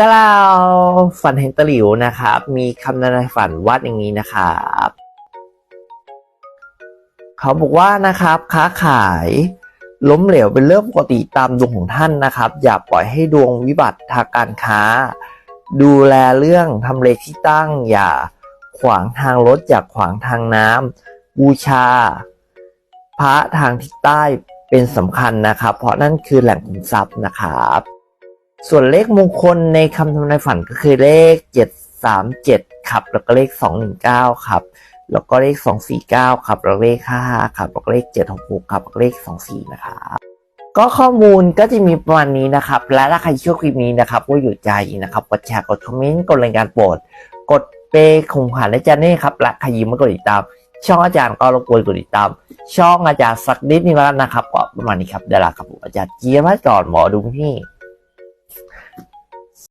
แต่เราฝันเห็นตะหลิวนะครับ มีคำนายฝันวาดอย่างนี้นะครับเขาบอกว่านะครับค้าขายล้มเหลวเป็นเรื่องปกติตามดวงของท่านนะครับ อย่าปล่อยให้ดวงวิบัติทางการค้า ดูแลเรื่องทำเลที่ตั้ง อย่าขวางทางรถอย่าขวางทางน้ำบูชา พระทางทิศใต้เป็นสำคัญนะครับ เพราะนั่นคือแหล่งขุมทรัพย์นะครับ ส่วนเลขมงคลในคำทำนายฝันก็คือเลข 737 ครับ แล้วก็เลข 219 ครับ แล้วก็เลข 249 ครับ แล้วเลข 55 ครับ แล้วก็เลข 766 ครับ แล้วก็เลข 24 นะครับก็ข้อมูลก็จะมีประมาณนี้นะครับ และถ้าใครชอบคลิปนี้นะครับก็อยู่ใจนะครับ กดแชร์ กดคอมเมนต์ กดรายการโปรด กดเปย์ของขวัญและจานนี่ครับ และใครยิ้มมากดติดตาม ช่องอาจารย์ก็รบกวนกดติดตาม ช่องอาจารย์สักนิดนึงแล้วันนะครับก็ประมาณนี้ครับเดี๋ยวลาครับอาจารย์เจี๊ยบมาจอดหมอดูที่